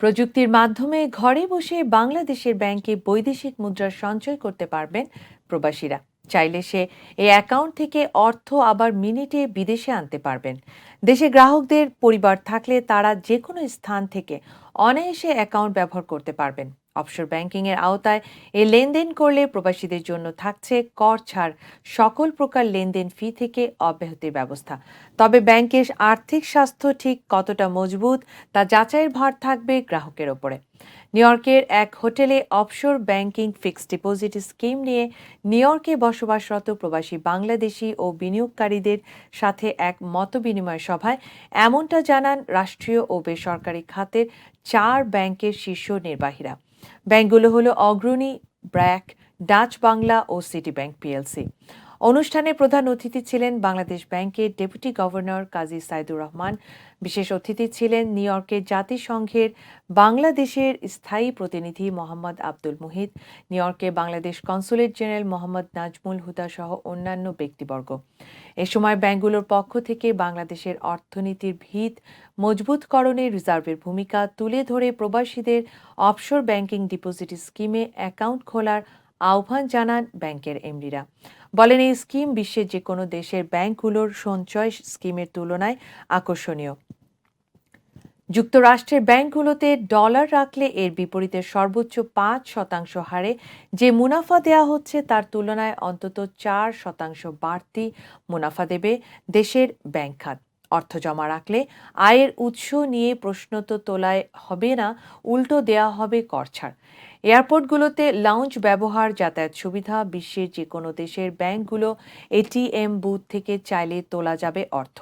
প্রযুক্তির মাধ্যমে ঘরে বসে বাংলাদেশের ব্যাংকে বৈদেশিক মুদ্রা সঞ্চয় করতে পারবেন প্রবাসীরা। চাইলে সে এই অ্যাকাউন্ট থেকে অর্থ আবার মিনিটে বিদেশে আনতে পারবেন। দেশে গ্রাহকদের পরিবার থাকলে তারা যে কোনো স্থান থেকে অনায়াসে অ্যাকাউন্ট ব্যবহার করতে পারবেন। অফশোর ব্যাংকিং এর আওতায় এই লেনদেন করলে প্রবাসীদের জন্য থাকছে কর ছাড়। সকল প্রকার লেনদেন ফি থেকে অব্যাহতির ব্যবস্থা। তবে ব্যাংকের আর্থিক স্বাস্থ্য ঠিক কতটা মজবুত তা যাচাইয়ের ভার থাকবে গ্রাহকের ওপরে। নিউ ইয়র্কের এক হোটেলে offshore banking fixed deposit scheme নিয়ে নিউ ইয়র্কে বসবাসরত প্রবাসী বাংলাদেশি ও বিনিয়োগকারীদের সাথে এক মতবিনিময় সভায় এমনটা জানান রাষ্ট্রীয় ও বেসরকারি খাতের চার ব্যাংকের শীর্ষ নির্বাহীরা। ব্যাংকগুলো হলো অগ্রণী ব্র্যাক ডাচ বাংলা ও সিটি ব্যাংক পিএলসি। অনুষ্ঠানে প্রধান অতিথি ছিলেন বাংলাদেশ ব্যাংকের ডেপুটি গভর্নর কাজী সাইদুর রহমান। বিশেষ অতিথি ছিলেন নিউ ইয়র্কের জাতিসংঘের বাংলাদেশের স্থায়ী প্রতিনিধি মোহাম্মদ আব্দুল মুহিত, নিউ ইয়র্কে বাংলাদেশ কনসুলেট জেনারেল মোহাম্মদ নাজমুল হুদা সহ অন্যান্য ব্যক্তিবর্গ। এ সময় ব্যাংকগুলোর পক্ষ থেকে বাংলাদেশের অর্থনীতির ভিত মজবুতকরণে রিজার্ভের ভূমিকা তুলে ধরে প্রবাসীদের অফশোর ব্যাংকিং ডিপোজিট স্কিমে অ্যাকাউন্ট খোলার আহ্বান জানান ব্যাংকের এমডিরা। বলেন, এই স্কিম বিশ্বের যে কোনো দেশের ব্যাংকগুলোর সঞ্চয় স্কিমের তুলনায় আকর্ষণীয়। যুক্তরাষ্ট্রের ব্যাংকগুলোতে ডলার রাখলে এর বিপরীতে সর্বোচ্চ পাঁচ শতাংশ হারে যে মুনাফা দেয়া হচ্ছে তার তুলনায় অন্তত চার শতাংশ বাড়তি মুনাফা দেবে দেশের ব্যাংক খাত। অর্থ জমা রাখলে আয়ের উৎস নিয়ে প্রশ্ন তো তোলায় হবে না, উল্টো দেয়া হবে কর ছাড় এয়ারপোর্টগুলোতে লাউঞ্জ ব্যবহার যাতায়াত সুবিধা, বিশ্বের যে কোনো দেশের ব্যাংকগুলো এটিএম বুথ থেকে চাইলে তোলা যাবে অর্থ।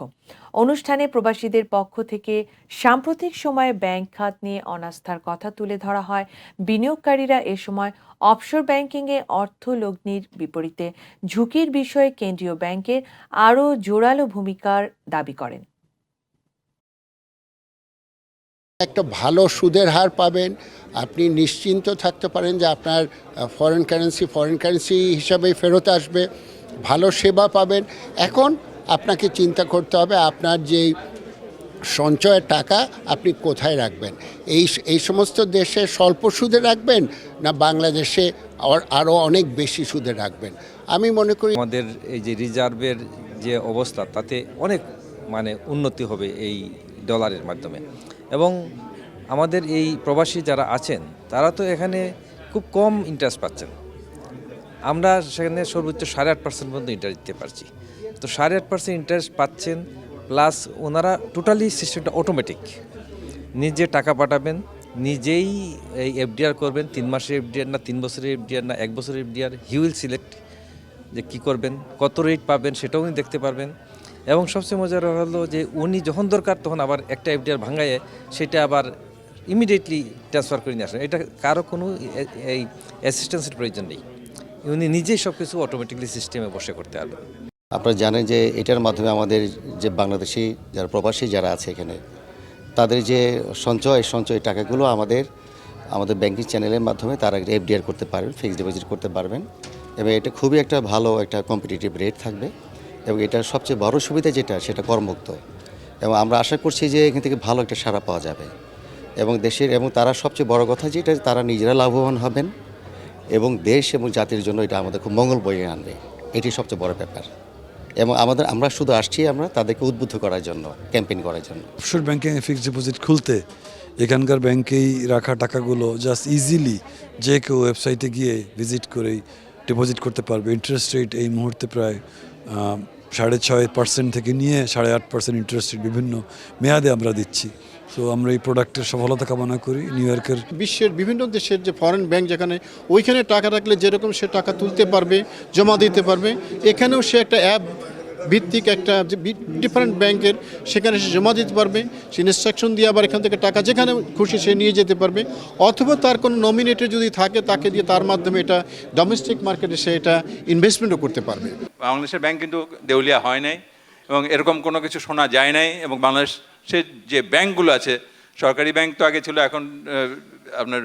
অনুষ্ঠানে প্রবাসীদের পক্ষ থেকে সাম্প্রতিক সময়ে ব্যাংক খাত নিয়ে অনাস্থার কথা তুলে ধরা হয়। বিনিয়োগকারীরা এ সময় অফশোর ব্যাংকিংয়ে অর্থ লগ্নির বিপরীতে ঝুঁকির বিষয়ে কেন্দ্রীয় ব্যাংকের আরও জোরালো ভূমিকার দাবি করেন। একটা ভালো সুদের হার পাবেন। আপনি নিশ্চিন্ত থাকতে পারেন যে আপনার ফরেন কারেন্সি ফরেন কারেন্সি হিসাবে ফেরত আসবে। ভালো সেবা পাবেন। এখন আপনাকে চিন্তা করতে হবে আপনার যেই সঞ্চয়ের টাকা আপনি কোথায় রাখবেন। এই এই সমস্ত দেশে স্বল্প সুদে রাখবেন না বাংলাদেশে আরও অনেক বেশি সুদে রাখবেন? আমি মনে করি আমাদের এই যে রিজার্ভের যে অবস্থা, তাতে অনেক মানে উন্নতি হবে এই ডলারের মাধ্যমে। এবং আমাদের এই প্রবাসী যারা আছেন, তারা তো এখানে খুব কম ইন্টারেস্ট পাচ্ছেন। আমরা সেখানে সর্বোচ্চ সাড়ে আট পার্সেন্ট পর্যন্ত ইন্টারেস্ট দিতে পারছি। তো সাড়ে আট পার্সেন্ট ইন্টারেস্ট পাচ্ছেন প্লাস ওনারা টোটালি সিস্টেমটা অটোমেটিক নিজে টাকা পাঠাবেন, নিজেই এই এফডিআর করবেন, তিন মাসের এফডিআর না, তিন বছরের এফডিআর না, এক বছরের এফডিআর হি উইল সিলেক্ট যে কী করবেন, কত রেট পাবেন, সেটাও উনি দেখতে পারবেন। এবং সবচেয়ে মজার হলো যে উনি যখন দরকার তখন আবার একটা এফডিআর ভাঙায় সেটা আবার ইমিডিয়েটলি ট্রান্সফার করে নিয়ে আসেন। এটা কারও কোনো এই অ্যাসিস্ট্যান্সের প্রয়োজন নেই। উনি নিজেই সব কিছু অটোমেটিকলি সিস্টেমে বসে করতে পারবেন। আপনারা জানেন যে এটার মাধ্যমে আমাদের যে বাংলাদেশি যারা প্রবাসী যারা আছে এখানে, তাদের যে সঞ্চয় সঞ্চয় টাকাগুলো আমাদের আমাদের ব্যাংকিং চ্যানেলের মাধ্যমে তারা এফডিআর করতে পারবেন ফিক্সড ডিপোজিট করতে পারবেন। এবং এটা খুবই একটা ভালো, একটা কম্পিটিটিভ রেট থাকবে। এবং এটার সবচেয়ে বড় সুবিধা যেটা, সেটা করমুক্ত। এবং আমরা আশা করছি যে এখান থেকে ভালো একটা সাড়া পাওয়া যাবে। এবং দেশের, এবং তারা সবচেয়ে বড় কথা যেটা, তারা নিজেরা লাভবান হবেন এবং দেশ এবং জাতির জন্য এটা আমাদের খুব মঙ্গল বয়ে আনবে। এটি সবচেয়ে বড় ব্যাপার। এবং আমাদের, আমরা শুধু আসছি আমরা তাদেরকে উদ্বুদ্ধ করার জন্য, ক্যাম্পেইন করার জন্য। অফশোর ব্যাংকে ফিক্সড ডিপোজিট খুলতে এখানকার ব্যাংকেই রাখা টাকাগুলো জাস্ট ইজিলি যে কেউ ওয়েবসাইটে গিয়ে ভিজিট করেই ডিপোজিট করতে পারবে। ইন্টারেস্ট রেট এই মুহূর্তে প্রায় সাড়ে ছয় পার্সেন্ট থেকে নিয়ে সাড়ে আট পার্সেন্ট ইন্টারেস্টের বিভিন্ন মেয়াদে আমরা দিচ্ছি। তো আমরা এই প্রোডাক্টের সফলতা কামনা করি নিউ ইয়র্কের বিশ্বের বিভিন্ন দেশের যে ফরেন ব্যাংক যেখানে ওইখানে টাকা রাখলে যেরকম সে টাকা তুলতে পারবে, জমা দিতে পারবে, এখানেও সে একটা অ্যাপ ভিত্তিক একটা ডিফারেন্ট ব্যাংকের সেখানে সে জমা দিতে পারবে, সে ইনস্ট্রাকশন দিয়ে আবার এখান থেকে টাকা যেখানে খুশি সে নিয়ে যেতে পারবে, অথবা তার কোনো নমিনেটেড যদি থাকে, তাকে দিয়ে তার মাধ্যমে এটা ডোমেস্টিক মার্কেটে সে এটা ইনভেস্টমেন্টও করতে পারবে। বাংলাদেশের ব্যাংক কিন্তু দেউলিয়া হয় নাই, এবং এরকম কোনো কিছু শোনা যায় নাই, এবং বাংলাদেশের যে ব্যাংকগুলো আছে, সরকারি ব্যাংক তো আগে ছিল, এখন আপনার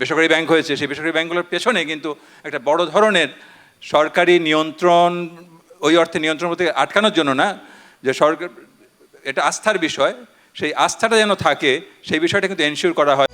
বেসরকারি ব্যাংক হয়েছে, সেই বেসরকারি ব্যাংকগুলোর পেছনে কিন্তু একটা বড় ধরনের সরকারি নিয়ন্ত্রণ ওই অর্থে নিয়ন্ত্রণ থেকে আটকানোর জন্য না, যে সরকার, এটা আস্থার বিষয়, সেই আস্থাটা যেন থাকে, সেই বিষয়টা কিন্তু এনশিওর করা হয়।